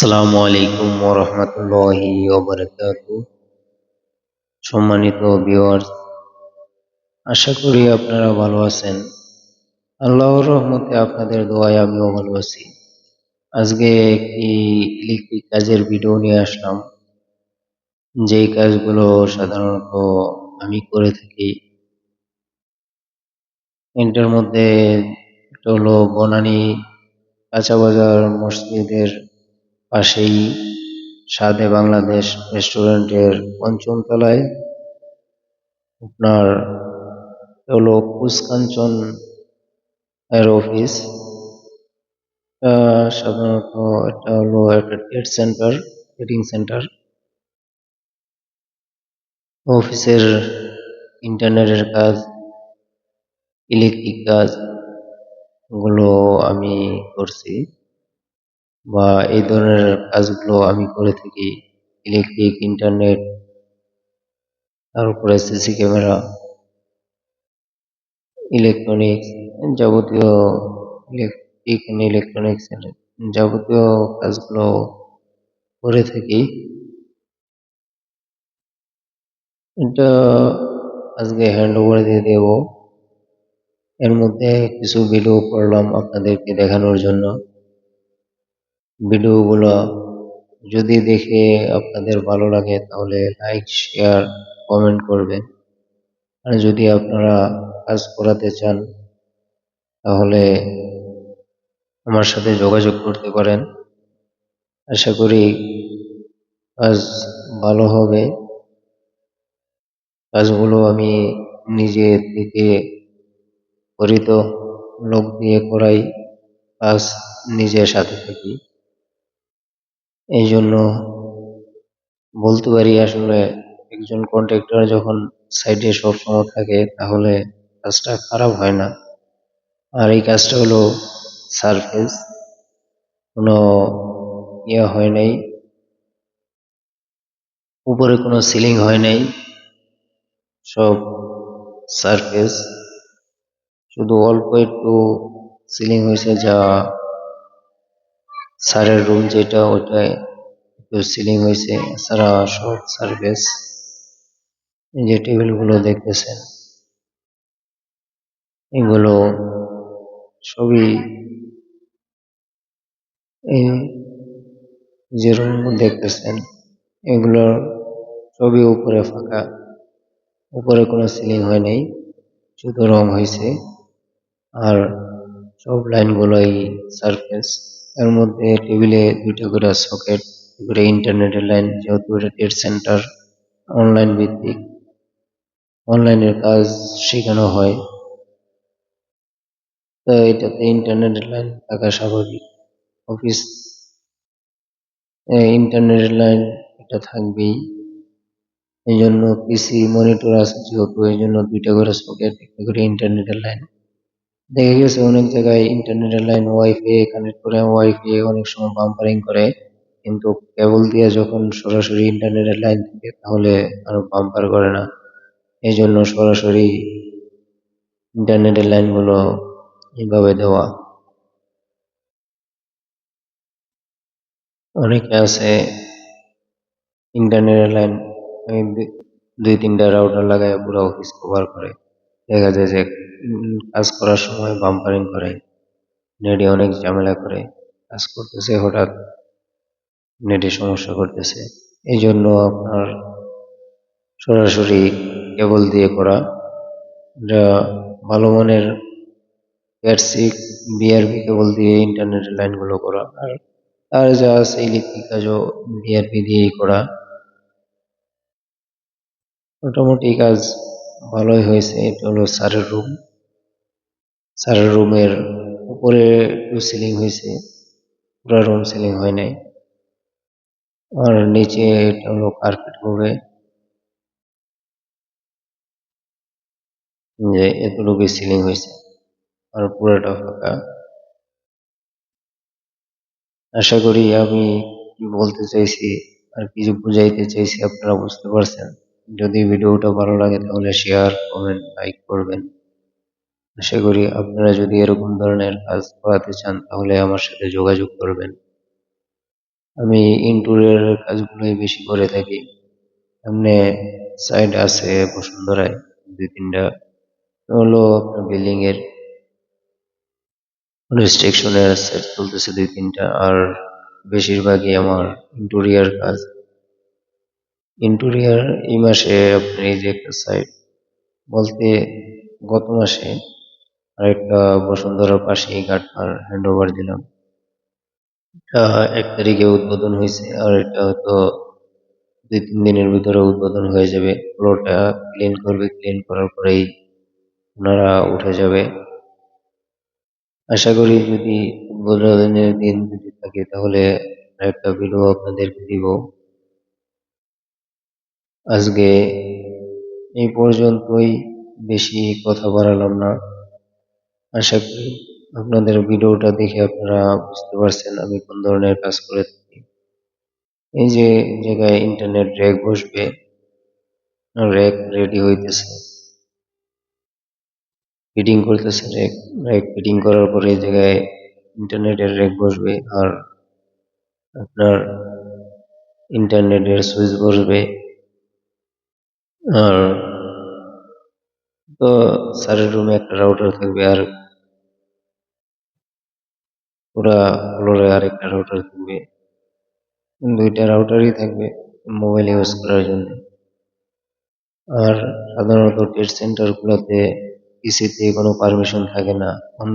আসসালামু আলাইকুম ওরহমতুল্লাহি সম্মানিত ভিউয়ার্স আশা করি আপনারা ভালো আছেন। আল্লাহর রহমতে আপনাদের দোয়ায় আমিও ভালো আছি। আজকে একটি ইলেকট্রিক কাজের ভিডিও নিয়ে আসলাম। যেই কাজগুলো সাধারণত আমি করে থাকি। এটার মধ্যে একটা হলো বনানী কাঁচা বাজার মসজিদের পাশেই স্বাদে বাংলাদেশ রেস্টুরেন্টের পঞ্চম তলায় আপনার হলো কুচকাঞ্চন এর অফিস। সাধারণত এটা হলো একটা ট্রেড সেন্টার, ট্রেডিং সেন্টার। অফিসের ইন্টারনেটের কাজ, ইলেকট্রিক কাজগুলো আমি করছি। বা এই ধরনের কাজগুলো আমি করে থাকি। ইলেকট্রিক, ইন্টারনেট, তারপরে সিসি ক্যামেরা, ইলেকট্রনিক্স, যাবতীয় ইলেকট্রিক ইলেকট্রনিক্স যাবতীয় কাজগুলো করে থাকি। এটা আজকে হ্যান্ড ওভার দিয়ে দেব। এর মধ্যে কিছু ভিডিও করলাম আপনাদেরকে দেখানোর জন্য। ভিডিওগুলো যদি দেখে আপনাদের ভালো লাগে, তাহলে লাইক শেয়ার কমেন্ট করবেন। আর যদি আপনারা কাজ করাতে চান, তাহলে আমার সাথে যোগাযোগ করতে পারেন। আশা করি কাজ ভালো হবে। কাজগুলো আমি নিজে থেকে করিত লোক দিয়ে করাই, কাজ নিজের সাথে থাকি এই জন্য বলতে পারি আসলে একজন কন্ট্রাক্টর যখন সাইডে সবসময় থাকে, তাহলে কাজটা খারাপ হয় না। আর এই কাজটা হলো সারফেস কোনো ইয়ে হয় নাই। উপরে কোনো সিলিং হয় নাই। সব সারফেস শুধু অল্প একটু সিলিং হয়েছে যা স্যারের রুম যেটা, ওটায় সিলিং হয়েছে এছাড়া সব সার্ভিস যে টেবিলগুলো দেখতেছেন, এগুলো সবই এই যে রুম দেখতেছেন, এগুলো সবই উপরে ফাঁকা। উপরে কোনো সিলিং হয় নাই শুধু রং হয়েছে। আর সব লাইনগুলোই সারফেস এর মধ্যে টেবিলে দুইটা করে সকেট করে ইন্টারনেটের লাইন, যেহেতু এটা ডেট সেন্টার অনলাইন ভিত্তিক। অনলাইনের কাজ শেখানো হয়। তো এটাতে ইন্টারনেটের লাইন থাকা স্বাভাবিক। অফিস ইন্টারনেটের লাইন এটা থাকবেই। এই জন্য পিসি মনিটর আছে যেহেতু এই জন্য দুইটা করে সকেট, একটা করে ইন্টারনেটের লাইন। দেখা গেছে অনেক জায়গায় ইন্টারনেটের লাইন ওয়াইফাই কানেক্ট করে ওয়াইফাই অনেক সময় বাম্পারিং করে। কিন্তু কেবল দিয়ে যখন সরাসরি ইন্টারনেটের লাইন থাকে, তাহলে আর বাম্পার করে না। এই জন্য সরাসরি ইন্টারনেটের লাইনগুলো এইভাবে দেওয়া। অনেকে আছে ইন্টারনেটের লাইন দুই তিনটা রাউটার লাগায় পুরো অফিস কভার করে। দেখা যায় যে কাজ করার সময় বাম্পারিং করে, নেটে অনেক ঝামেলা করে, কাজ করতেছে হঠাৎ, নেটে সমস্যা করতেছে। এই জন্য আপনার সরাসরি কেবল দিয়ে করা, যা ভালো মানের এয়ারসিক বিআরবি কেবল দিয়ে ইন্টারনেটের লাইনগুলো করা, আর আর যা আছে ইলেকট্রিক কাজও বিআরবি দিয়েই করা। মোটামুটি কাজ ভালোই হয়েছে এটা হলো স্যারের রুম স্যারের রুমের উপরে সিলিং হয়েছে, পুরো রুম সিলিং হয় নাই। আর নিচে এটা হলো কার্পেট হবে। যে এতটুকু সিলিং হয়েছে, আর পুরোটা ফাঁকা। আশা করি আমি কি বলতে চাইছি আর কিছু বুঝাইতে চাইছি, আপনারা বুঝতে পারছেন। যদি ভিডিওটা ভালো লাগে তাহলে শেয়ার কমেন্ট লাইক করবেন। আশা করি আপনারা যদি এরকম ধরনের কাজ করাতে চান তাহলে আমার সাথে যোগাযোগ করবেন। আমি ইন্টেরিয়র কাজগুলোই বেশি করে থাকি। সামনে সাইড আছে বসুন্ধরায় দুই তিনটা। হলো আপনার বিল্ডিং এর। সেট চলতেছে দুই তিনটা। আর বেশিরভাগই আমার ইন্টেরিয়র কাজ। ইন্টেরিয়র এই মাসে আপনার এই যে একটা সাইড বলতে গত মাসে আরেকটা বসুন্ধরার পাশেই গাটমার হ্যান্ড ওভার দিলাম এক তারিখে উদ্বোধন হয়েছে আর এটা হয়তো দুই তিন দিনের ভিতরে উদ্বোধন হয়ে যাবে। ফ্লোরটা ক্লিন করবে ক্লিন করার পরেই ওনারা উঠে যাবে। আশা করি যদি উদ্বোধনের দিন যদি থাকে তাহলে একটা ভিডিও আপনাদেরকে দিব। আজকে এই পর্যন্তই। বেশি কথা বাড়ালাম না। আশা করি আপনাদের ভিডিওটা দেখে আপনারা বুঝতে পারছেন আমি কোন ধরনের কাজ করে থাকি। এই যে জায়গায় ইন্টারনেট র্যাক বসবে র্যাক রেডি হইতেছে। ফিটিং করতেছে র্যাক র্যাক ফিটিং করার পরে এই জায়গায় ইন্টারনেটের র্যাক বসবে, আর আপনার ইন্টারনেটের সুইচ বসবে। আর তো স্যারের রুমে একটা রাউটার থাকবে আর পুরা ফ্লোরে আরেকটা রাউটার থাকবে। দুইটা রাউটারই থাকবে মোবাইল ইউজ করার জন্য। আর সাধারণত টেস্ট সেন্টার গুলোতে পিসিতে কোনো পারমিশন থাকে না। অন্য